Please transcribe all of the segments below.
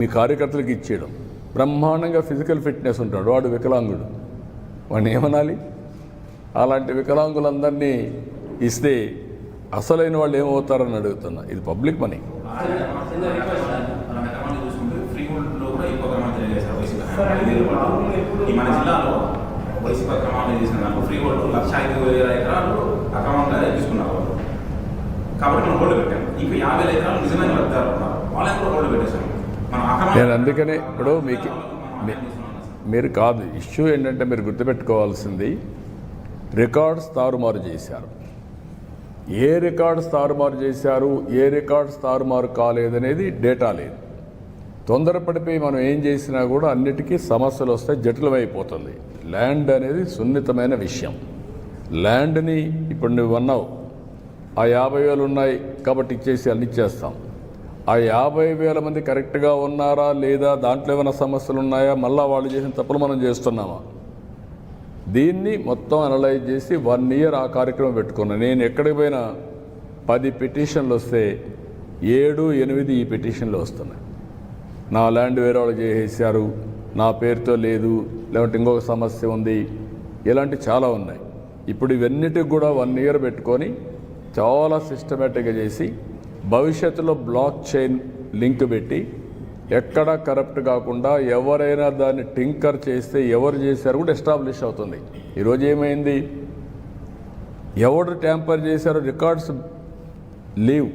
మీ కార్యకర్తలకు ఇచ్చేయడం. బ్రహ్మాండంగా ఫిజికల్ ఫిట్నెస్ ఉంటాడు. వాడు వికలాంగుడు. వాడిని ఏమనాలి? అలాంటి వికలాంగులందరినీ ఇస్తే అసలైన వాళ్ళు ఏమవుతారని అడుగుతున్నా. ఇది పబ్లిక్ మనీ. మన జిల్లాలో వైసీపీ చేసిన దాంట్లో ఫ్రీ లక్ష ఐదు వేల ఎకరాలు తీసుకున్నారు కాబట్టి మనం హోల్డ్ పెట్టాం. ఇంకా యాభై ఎకరాలు నిజమైన ఉన్నారు వాళ్ళని కూడా హోల్డ్ పెట్టేశాం. నేను అందుకనే ఇప్పుడు మీకు మీ- మీరు కాదు ఇష్యూ ఏంటంటే మీరు గుర్తుపెట్టుకోవాల్సింది రికార్డ్స్ తారుమారు చేశారు. ఏ రికార్డ్స్ తారుమారు చేశారు ఏ రికార్డ్స్ తారుమారు కాలేదనేది డేటా లేదు. తొందరపడిపోయి మనం ఏం చేసినా కూడా అన్నిటికీ సమస్యలు వస్తాయి జటిలమైపోతుంది. ల్యాండ్ అనేది సున్నితమైన విషయం. ల్యాండ్ని ఇప్పుడు నువ్వు అన్నావు ఆ యాభై వేలు ఉన్నాయి కాబట్టి ఇచ్చేసి అన్ని ఇచ్చేస్తాం. ఆ యాభై వేల మంది కరెక్ట్గా ఉన్నారా లేదా దాంట్లో ఏమైనా సమస్యలు ఉన్నాయా మళ్ళీ వాళ్ళు చేసిన తప్పులు మనం చేస్తున్నామా? దీన్ని మొత్తం అనలైజ్ చేసి వన్ ఇయర్ ఆ కార్యక్రమం పెట్టుకున్నాను నేను ఎక్కడికి పోయినా పది పిటిషన్లు వస్తే ఏడు ఎనిమిది ఈ పిటిషన్లు వస్తున్నాయి. నా ల్యాండ్ వేరే వాళ్ళు చేసేసారు నా పేరుతో లేదు లేదంటే ఇంకొక సమస్య ఉంది ఇలాంటివి చాలా ఉన్నాయి. ఇప్పుడు ఇవన్నిటికి కూడా వన్ ఇయర్ పెట్టుకొని చాలా సిస్టమేటిక్గా చేసి భవిష్యత్తులో బ్లాక్ చైన్ లింక్ పెట్టి ఎక్కడ కరప్ట్ కాకుండా ఎవరైనా దాన్ని టింకర్ చేస్తే ఎవరు చేశారు కూడా ఎస్టాబ్లిష్ అవుతుంది. ఈరోజు ఏమైంది? ఎవరు ట్యాంపర్ చేశారో రికార్డ్స్ లీవ్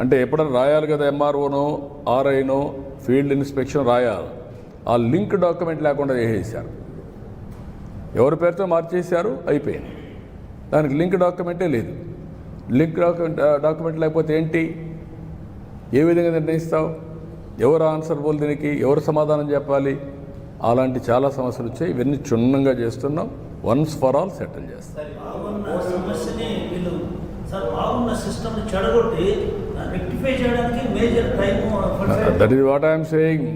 అంటే ఎప్పుడైనా రాయాలి కదా ఎంఆర్ఓనో ఆర్ఐనో ఫీల్డ్ ఇన్స్పెక్షన్ రాయాలి. ఆ లింక్ డాక్యుమెంట్ లేకుండా చేసేసారు. ఎవరి పేరుతో మార్చేశారు? అయిపోయింది. దానికి లింక్ డాక్యుమెంటే లేదు. లింక్ డాక్యుమెంట్ డాక్యుమెంట్ లేకపోతే ఏంటి? ఏ విధంగా నిర్ణయిస్తావు? ఎవరు ఆన్సర్బుల్ దీనికి? ఎవరు సమాధానం చెప్పాలి? అలాంటి చాలా సమస్యలు వచ్చాయి. ఇవన్నీ క్షుణ్ణంగా చేస్తున్నాం. వన్స్ ఫర్ ఆల్ సెటిల్ చేస్తాం. That is what I'm saying.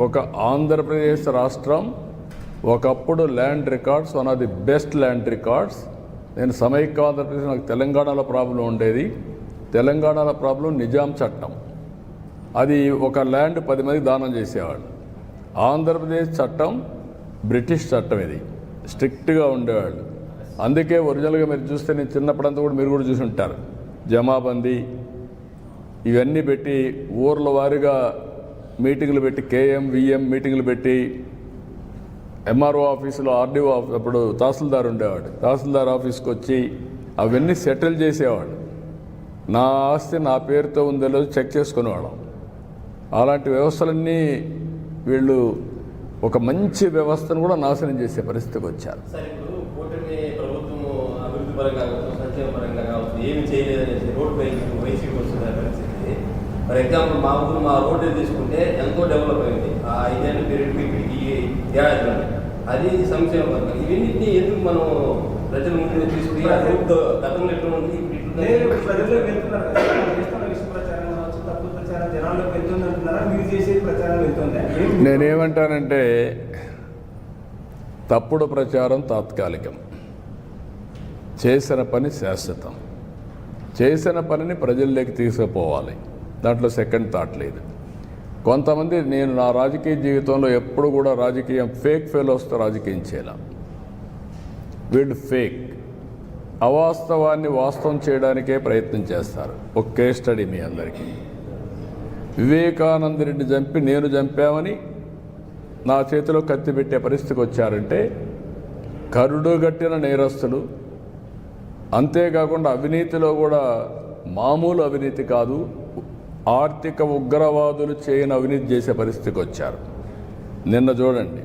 ఒక ఆంధ్రప్రదేశ్ రాష్ట్రం ఒకప్పుడు land records one of the best land records నేను సమైక్య ఆంధ్రప్రదేశ్ నాకు తెలంగాణలో ప్రాబ్లం ఉండేది. తెలంగాణలో ప్రాబ్లం నిజాం చట్టం. అది ఒక ల్యాండ్ పది మంది దానం చేసేవాడు ఆంధ్రప్రదేశ్ చట్టం బ్రిటిష్ చట్టం ఇది. స్ట్రిక్ట్గా ఉండేవాళ్ళు. అందుకే ఒరిజినల్గా మీరు చూస్తే నేను చిన్నప్పుడంతా కూడా మీరు కూడా చూసి ఉంటారు. జమాబందీ ఇవన్నీ పెట్టి ఊర్ల వారిగా మీటింగ్లు పెట్టి కేఎం విఎం మీటింగ్లు పెట్టి ఎంఆర్ఓ ఆఫీసులో ఆర్డీఓ ఆఫ్ అప్పుడు తహసీల్దార్ ఉండేవాడు. తహసీల్దార్ ఆఫీస్కి వచ్చి అవన్నీ సెటిల్ చేసేవాడు. నా ఆస్తి నా పేరుతో ఉందో లేదో చెక్ చేసుకునేవాళ్ళం. అలాంటి వ్యవస్థలన్నీ వీళ్ళు ఒక మంచి వ్యవస్థను కూడా నాశనం చేసే పరిస్థితికి వచ్చారు. ఫర్ ఎగ్జాంపుల్ మా ఊరు మా రోడ్డు తీసుకుంటే ఎంతో డెవలప్ అయింది. ఆ ఐదేళ్ళ పీరియడ్ ఇప్పటికి ఏడాదిలో అది సంక్షేమ పరంగా ఇవన్నింటినీ ఎందుకు మనం ప్రజల ముందు తీసుకుని గతంలో ఎట్లా ఉంది ప్రజల్లో వెళ్తున్నారు నేనేమంటానంటే తప్పుడు ప్రచారం తాత్కాలికం. చేసిన పని శాశ్వతం. చేసిన పనిని ప్రజల్లోకి తీసుకుపోవాలి. దాంట్లో సెకండ్ థాట్ లేదు. కొంతమంది నేను నా రాజకీయ జీవితంలో ఎప్పుడు కూడా రాజకీయం ఫేక్ ఫెలోస్తో రాజకీయం చేయాల. వీళ్ళు ఫేక్. అవాస్తవాన్ని వాస్తవం చేయడానికే ప్రయత్నం చేస్తారు. ఒక కేస్ స్టడీ మీ అందరికీ. వివేకానంద రెడ్డి చంపి నేను చంపామని నా చేతిలో కత్తి పెట్టే పరిస్థితికి వచ్చారంటే కరుడు గట్టిన నేరస్తులు అంతేకాకుండా అవినీతిలో కూడా మామూలు అవినీతి కాదు ఆర్థిక ఉగ్రవాదులు చేయని అవినీతి చేసే పరిస్థితికి వచ్చారు. నిన్న చూడండి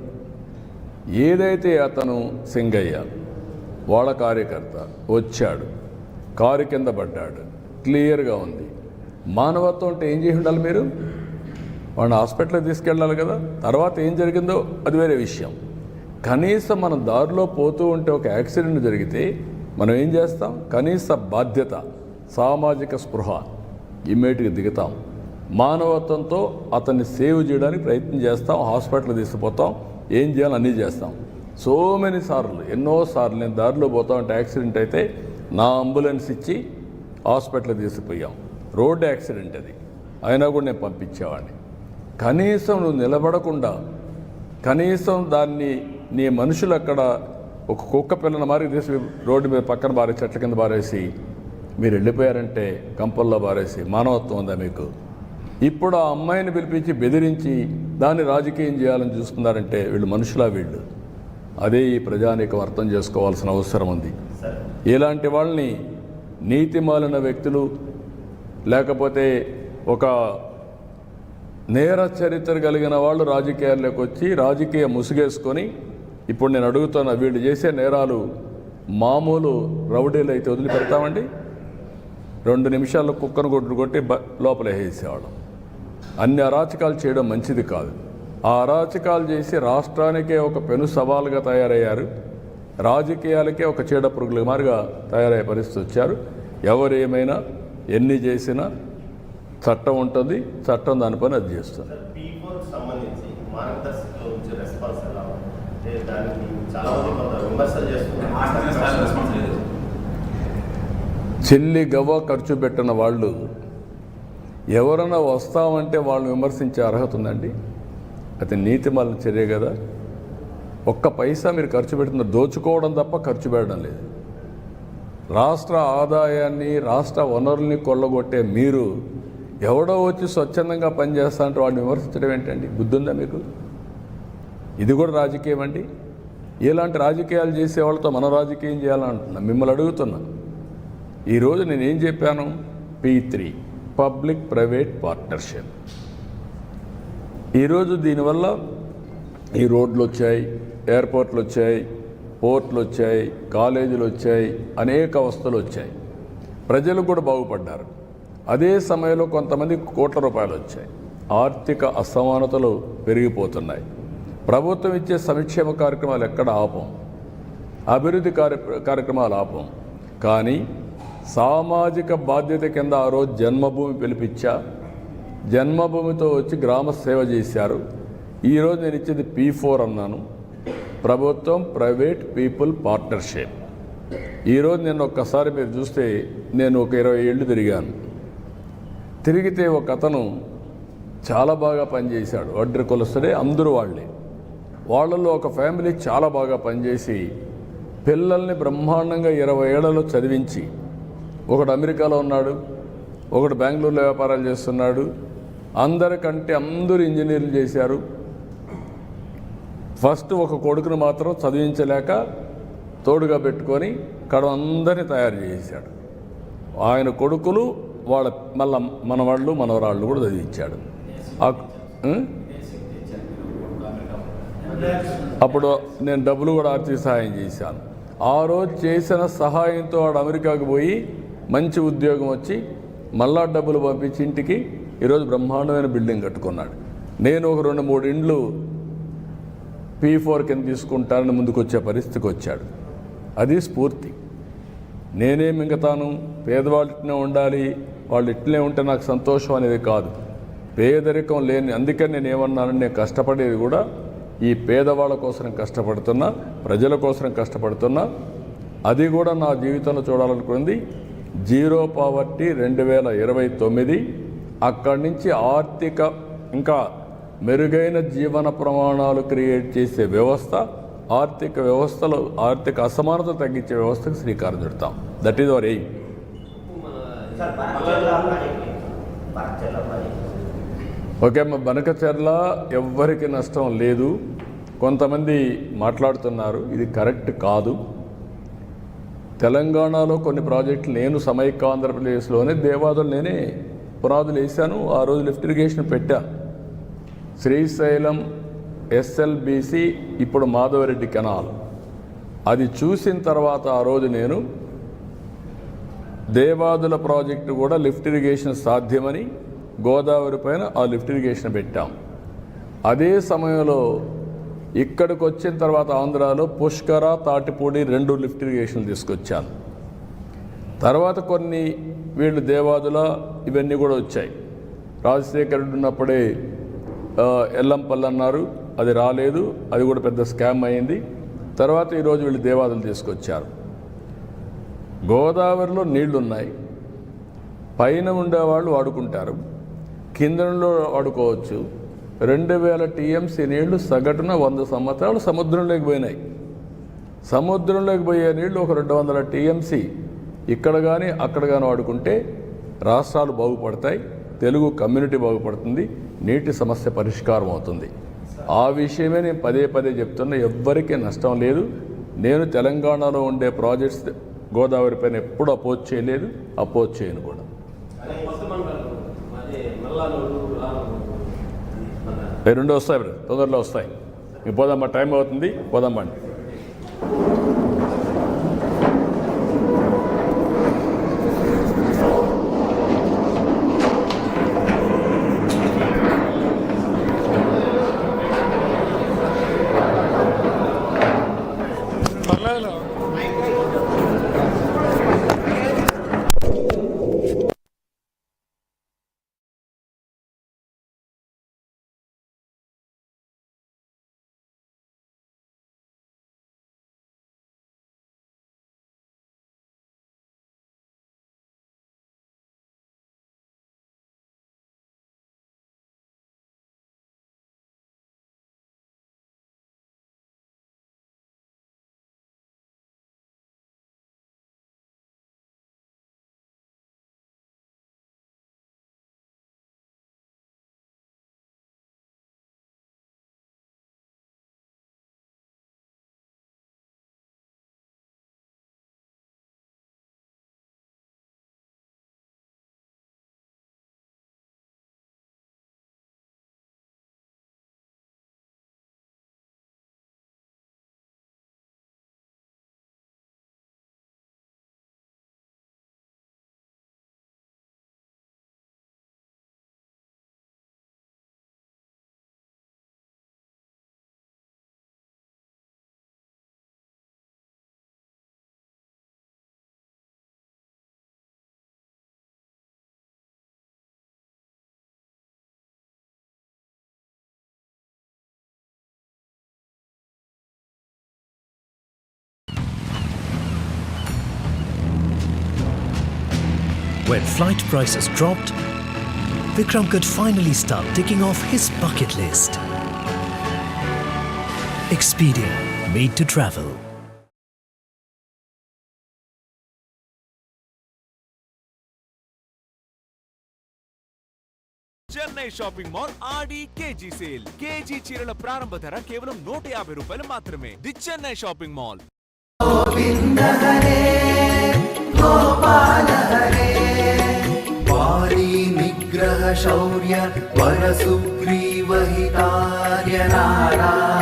ఏదైతే అతను సింగయ్య వాళ్ళ కార్యకర్త వచ్చాడు కారు కింద పడ్డాడు క్లియర్గా ఉంది. మానవత్వం అంటే ఏం చేసి ఉండాలి మీరు? వాడిని హాస్పిటల్కి తీసుకెళ్ళాలి కదా తర్వాత ఏం జరిగిందో అది వేరే విషయం. కనీసం మనం దారిలో పోతూ ఉంటే ఒక యాక్సిడెంట్ జరిగితే మనం ఏం చేస్తాం? కనీస బాధ్యత సామాజిక స్పృహ ఇమ్మీడియట్గా దిగుతాం. మానవత్వంతో అతన్ని సేవ్ చేయడానికి ప్రయత్నం చేస్తాం హాస్పిటల్ తీసుకుపోతాం ఏం చేయాలో అన్నీ చేస్తాం. సో మెనీ సార్లు ఎన్నో సార్లు నేను దారిలో పోతా ఉంటే యాక్సిడెంట్ అయితే నా అంబులెన్స్ ఇచ్చి హాస్పిటల్ తీసుకుపోయాం. రోడ్డు యాక్సిడెంట్ అది. అయినా కూడా నేను పంపించేవాడిని. కనీసం నువ్వు నిలబడకుండా కనీసం దాన్ని నీ మనుషులు అక్కడ ఒక కుక్క పిల్లని మారి తీసి రోడ్డు మీద పక్కన బారేసి చెట్ల కింద బారేసి మీరు వెళ్ళిపోయారంటే కంపల్లో బారేసి మానవత్వం ఉందా మీకు? ఇప్పుడు ఆ అమ్మాయిని పిలిపించి బెదిరించి దాన్ని రాజకీయం చేయాలని చూస్తున్నారంటే వీళ్ళు మనుషులా వీళ్ళు. అదే ఈ ప్రజానీకం అర్థం చేసుకోవాల్సిన అవసరం ఉంది. ఇలాంటి వాళ్ళని నీతిమాలిన వ్యక్తులు లేకపోతే ఒక నేర చరిత్ర కలిగిన వాళ్ళు రాజకీయాల్లోకి వచ్చి రాజకీయ ముసుగేసుకొని ఇప్పుడు నేను అడుగుతున్న వీళ్ళు చేసే నేరాలు మామూలు రౌడీలు అయితే వదిలిపెడతామండి? రెండు నిమిషాల్లో కుక్కను కొట్టు కొట్టి బ- లోపల వేసేవాళ్ళం అన్ని అరాచకాలు చేయడం మంచిది కాదు. ఆ అరాచకాలు చేసి రాష్ట్రానికే ఒక పెను సవాలుగా తయారయ్యారు. రాజకీయాలకే ఒక చీడ పురుగుల మారిగా తయారయ్యే పరిస్థితి వచ్చారు. ఎవరు ఏమైనా ఎన్ని చేసినా చట్టం ఉంటుంది చట్టం దాని పని అది చేస్తుంది. పీ చెల్లి గవ్వ ఖర్చు పెట్టిన వాళ్ళు ఎవరైనా వస్తామంటే వాళ్ళని విమర్శించే అర్హత ఉందండి? అది నీతిమాలిన చర్య కదా. ఒక్క పైసా మీరు ఖర్చు పెడుతున్న దోచుకోవడం తప్ప ఖర్చు పెట్టడం లేదు. రాష్ట్ర ఆదాయాన్ని రాష్ట్ర వనరుల్ని కొల్లగొట్టే మీరు ఎవడో వచ్చి స్వచ్ఛందంగా పనిచేస్తా అంటే వాడిని విమర్శించడం ఏంటండి? బుద్ధుందా మీకు? ఇది కూడా రాజకీయం అండి ఇలాంటి రాజకీయాలు చేసే వాళ్ళతో మనం రాజకీయం చేయాలని అంటున్నా మిమ్మల్ని అడుగుతున్నా. ఈరోజు నేనేం చెప్పాను? P three public private partnership ఈరోజు దీనివల్ల ఈ రోడ్లు వచ్చాయి ఎయిర్పోర్ట్లు వచ్చాయి పోర్ట్లు వచ్చాయి కాలేజీలు వచ్చాయి అనేక వస్తువులు వచ్చాయి. ప్రజలు కూడా బాగుపడ్డారు. అదే సమయంలో కొంతమంది కోట్ల రూపాయలు వచ్చాయి. ఆర్థిక అసమానతలు పెరిగిపోతున్నాయి. ప్రభుత్వం ఇచ్చే సంక్షేమ కార్యక్రమాలు ఎక్కడ ఆపం? అభివృద్ధి కార్య కార్యక్రమాలు ఆపం. కానీ సామాజిక బాధ్యత కింద ఆ రోజు జన్మభూమి పిలిపించా. జన్మభూమితో వచ్చి గ్రామ సేవ చేశారు. ఈరోజు నేను ఇచ్చేది పీ ఫోర్ అన్నాను. ప్రభుత్వం ప్రైవేట్ పీపుల్ పార్ట్నర్షిప్. ఈరోజు నేను ఒక్కసారి మీరు చూస్తే నేను ఒక ఇరవై ఏళ్ళు తిరిగాను. తిరిగితే ఒక అతను చాలా బాగా పనిచేశాడు. వడ్డీ కొలుస్తుడే అందరూ వాళ్ళే. వాళ్ళల్లో ఒక ఫ్యామిలీ చాలా బాగా పనిచేసి పిల్లల్ని బ్రహ్మాండంగా ఇరవై ఏళ్ళలో చదివించి ఒకడు అమెరికాలో ఉన్నాడు ఒకడు బెంగళూరులో వ్యాపారాలు చేస్తున్నాడు అందరికంటే అందరూ ఇంజనీర్లు చేశారు. ఫస్ట్ ఒక కొడుకును మాత్రం చదివించలేక తోడుగా పెట్టుకొని కడ అందరినీ తయారు చేశాడు. ఆయన కొడుకులు వాళ్ళ మళ్ళా మనవాళ్ళు మనవరాళ్ళు కూడా చదివించాడు. అప్పుడు నేను డబ్బులు కూడా ఆర్థిక సహాయం చేశాను. ఆ రోజు చేసిన సహాయంతో వాడు అమెరికాకు పోయి మంచి ఉద్యోగం వచ్చి మళ్ళా డబ్బులు పంపించి ఇంటికి ఈరోజు బ్రహ్మాండమైన బిల్డింగ్ కట్టుకున్నాడు. నేను ఒక రెండు మూడు ఇండ్లు పీ ఫోర్ కింద తీసుకుంటానని ముందుకు వచ్చే పరిస్థితికి వచ్చాడు. అది స్ఫూర్తి. నేనే మింగతాను? పేదవాళ్ళు ఇట్లనే ఉండాలి. వాళ్ళు ఇట్లనే ఉంటే నాకు సంతోషం అనేది కాదు. పేదరికం లేని అందుకని నేను ఏమన్నాను నేను కష్టపడేది కూడా ఈ పేదవాళ్ళ కోసం కష్టపడుతున్నా ప్రజల కోసం కష్టపడుతున్నా. అది కూడా నా జీవితంలో చూడాలనుకుంది. జీరో పావర్టీ రెండు వేల ఇరవై తొమ్మిది. అక్కడి నుంచి ఆర్థిక ఇంకా మెరుగైన జీవన ప్రమాణాలు క్రియేట్ చేసే వ్యవస్థ ఆర్థిక వ్యవస్థలో ఆర్థిక అసమానత తగ్గించే వ్యవస్థకు శ్రీకారం చుడతాం. That is our aim okay మా బనకచర్ల ఎవ్వరికి నష్టం లేదు. కొంతమంది మాట్లాడుతున్నారు ఇది కరెక్ట్ కాదు. తెలంగాణలో కొన్ని ప్రాజెక్టులు నేను సమైక్య ఆంధ్రప్రదేశ్లోనే దేవాదులు నేనే పునాదులు వేశాను ఆ రోజు లిఫ్ట్ ఇరిగేషన్ పెట్టా. శ్రీశైలం ఎస్ఎల్బిసి ఇప్పుడు మాధవరెడ్డి కెనాల్. అది చూసిన తర్వాత ఆ రోజు నేను దేవాదుల ప్రాజెక్టు కూడా లిఫ్ట్ ఇరిగేషన్ సాధ్యమని గోదావరి పైన ఆ లిఫ్ట్ ఇరిగేషన్ పెట్టాం. అదే సమయంలో ఇక్కడికి వచ్చిన తర్వాత ఆంధ్రాలో పుష్కర తాటిపూడి రెండు లిఫ్ట్ ఇరిగేషన్ తీసుకొచ్చాను. తర్వాత కొన్ని వీళ్ళు దేవాదుల ఇవన్నీ కూడా వచ్చాయి. రాజశేఖర ఉన్నప్పుడే ఆ, ఎల్లంపల్లి అన్నారు అది రాలేదు అది కూడా పెద్ద స్కామ్ అయింది. తర్వాత ఈరోజు వీళ్ళు దేవాదులు తీసుకొచ్చారు. గోదావరిలో నీళ్ళున్నాయి. పైన ఉండేవాళ్ళు వాడుకుంటారు. కిందలో వాడుకోవచ్చు. రెండు వేల టీఎంసీ నీళ్ళు సగటున వంద సంవత్సరాలు సముద్రంలోకి పోయినాయి. సముద్రంలోకి పోయే నీళ్ళు ఒక రెండు వందల టీఎంసీ. ఇక్కడ కానీ అక్కడ కానీ వాడుకుంటే రాష్ట్రాలు బాగుపడతాయి తెలుగు కమ్యూనిటీ బాగుపడుతుంది నీటి సమస్య పరిష్కారం అవుతుంది. ఆ విషయమే నేను పదే పదే చెప్తున్నా ఎవ్వరికీ నష్టం లేదు. నేను తెలంగాణలో ఉండే ప్రాజెక్ట్స్ గోదావరి పైన ఎప్పుడు అపోజ్ చేయలేదు అపోజ్ చేయను కూడా అదే కొత్త మండలం అదే మల్లానూరు రానూరు మన అవి రెండు వస్తాయి బ్రదర్. తొందరలో వస్తాయి ఇంక పోదమ్మా టైం అవుతుంది పోదమ్మండి When flight prices dropped, Vikram could finally start ticking off his bucket list. Expedia, made to travel. Chennai shopping mall Aadi KG sale KG చీరల ప్రారంభ ధర కేవలం నూట యాభై రూపాయలు మాత్రమే ది చెన్నై షాపింగ్ మాల్ ी निग्रहशौर्य परसुग्रीवहितार्यनारा।